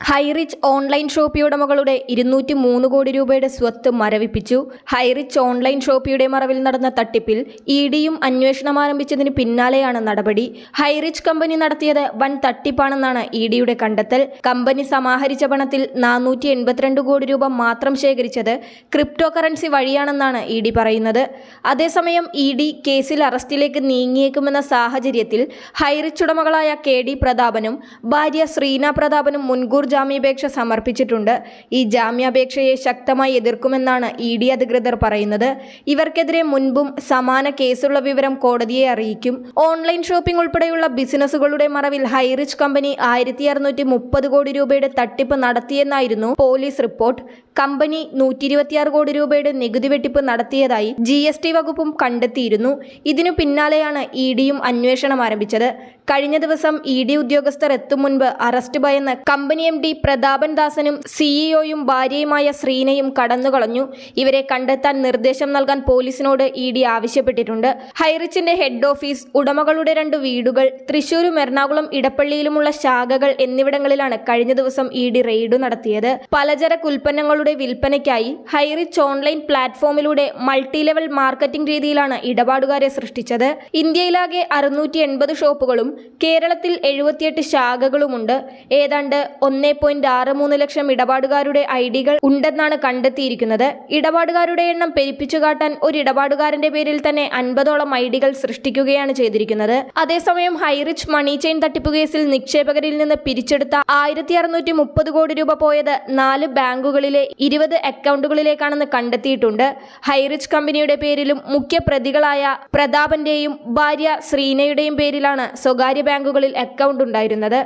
Highrich online Shopee ഉടമകളുടെ ഇരുന്നൂറ്റി മൂന്ന് കോടി രൂപയുടെ സ്വത്ത് മരവിപ്പിച്ചു. ഹൈറിച്ച് ഓൺലൈൻ ഷോപ്പിയുടെ മറവിൽ നടന്ന തട്ടിപ്പിൽ ഇ ഡിയും അന്വേഷണം ആരംഭിച്ചതിന് പിന്നാലെയാണ് നടപടി. ഹൈറിച്ച് കമ്പനി നടത്തിയത് വൻ തട്ടിപ്പാണെന്നാണ് ഇ ഡിയുടെ കണ്ടെത്തൽ. കമ്പനി സമാഹരിച്ച പണത്തിൽ നാനൂറ്റി എൺപത്തിരണ്ട് കോടി രൂപ മാത്രം ശേഖരിച്ചത് ക്രിപ്റ്റോ കറൻസി വഴിയാണെന്നാണ് ഇ ഡി പറയുന്നത്. അതേസമയം ഇ ഡി കേസിൽ അറസ്റ്റിലേക്ക് നീങ്ങിയേക്കുമെന്ന സാഹചര്യത്തിൽ ഹൈറിച്ച് ഉടമകളായ കെ ഡി പ്രതാപനും ഭാര്യ ശ്രീന പ്രതാപനും മുൻകൂർ ജാമ്യാപേക്ഷ സമർപ്പിച്ചിട്ടുണ്ട്. ഈ ജാമ്യാപേക്ഷയെ ശക്തമായി എതിർക്കുമെന്നാണ് ഇ ഡി അധികൃതർ പറയുന്നത്. ഇവർക്കെതിരെ മുൻപും സമാന കേസുള്ള വിവരം കോടതിയെ അറിയിക്കും. ഓൺലൈൻ ഷോപ്പിംഗ് ഉൾപ്പെടെയുള്ള ബിസിനസ്സുകളുടെ മറവിൽ ഹൈറിച്ച് കമ്പനി ആയിരത്തി കോടി രൂപയുടെ തട്ടിപ്പ് നടത്തിയെന്നായിരുന്നു പോലീസ് റിപ്പോർട്ട്. കമ്പനി നൂറ്റി ഇരുപത്തിയാറ് കോടി രൂപയുടെ നികുതി വെട്ടിപ്പ് നടത്തിയതായി ജി എസ് ടി വകുപ്പും കണ്ടെത്തിയിരുന്നു. ഇതിനു പിന്നാലെയാണ് ഇ ഡിയും അന്വേഷണം ആരംഭിച്ചത്. കഴിഞ്ഞ ദിവസം ഇ ഡി ഉദ്യോഗസ്ഥർ എത്തും മുൻപ് അറസ്റ്റ് ഭയന്ന് കമ്പനി എം ഡി പ്രതാപൻ ദാസനും സിഇഒയും ഭാര്യയുമായ ശ്രീനയും കടന്നുകളഞ്ഞു. ഇവരെ കണ്ടെത്താൻ നിർദ്ദേശം നൽകാൻ പോലീസിനോട് ഇ ഡി ആവശ്യപ്പെട്ടിട്ടുണ്ട്. ഹൈറിച്ചിന്റെ ഹെഡ് ഓഫീസ് ഉടമകളുടെ രണ്ട് വീടുകൾ തൃശൂരും എറണാകുളം ഇടപ്പള്ളിയിലുമുള്ള ശാഖകൾ എന്നിവിടങ്ങളിലാണ് കഴിഞ്ഞ ദിവസം ഇ ഡി റെയ്ഡ് നടത്തിയത്. പലചരക്ക് ഉൽപ്പന്നങ്ങളുടെ വിൽപ്പനയ്ക്കായി ഹൈറിച്ച് ഓൺലൈൻ പ്ലാറ്റ്ഫോമിലൂടെ മൾട്ടി ലെവൽ മാർക്കറ്റിംഗ് രീതിയിലാണ് ഇടപാടുകാരെ സൃഷ്ടിച്ചത്. ഇന്ത്യയിലാകെ അറുന്നൂറ്റി എൺപത് ഷോപ്പുകളും കേരളത്തിൽ എഴുപത്തിയെട്ട് ശാഖകളുമുണ്ട്. ഏതാണ്ട് ഒന്നേ പോയിന്റ് ആറ് മൂന്ന് ലക്ഷം ഇടപാടുകാരുടെ ഐഡികൾ ഡികൾ ഉണ്ടെന്നാണ് കണ്ടെത്തിയിരിക്കുന്നത്. ഇടപാടുകാരുടെ എണ്ണം പെരുപ്പിച്ചു കാട്ടാൻ ഒരു ഇടപാടുകാരന്റെ പേരിൽ തന്നെ അൻപതോളം ഐ ഡികൾ സൃഷ്ടിക്കുകയാണ് ചെയ്തിരിക്കുന്നത്. അതേസമയം ഹൈറിച്ച് മണി ചെയിൻ തട്ടിപ്പ് കേസിൽ നിക്ഷേപകരിൽ നിന്ന് പിരിച്ചെടുത്ത ആയിരത്തി കോടി രൂപ പോയത് നാല് ബാങ്കുകളിലെ ഇരുപത് അക്കൗണ്ടുകളിലേക്കാണെന്ന് കണ്ടെത്തിയിട്ടുണ്ട്. ഹൈറിച്ച് കമ്പനിയുടെ പേരിലും മുഖ്യ പ്രതികളായ പ്രതാപന്റെയും ഭാര്യ ശ്രീനയുടെയും പേരിലാണ് സ്വകാര്യ ബാങ്കുകളിൽ അക്കൗണ്ട് ഉണ്ടായിരുന്നത്.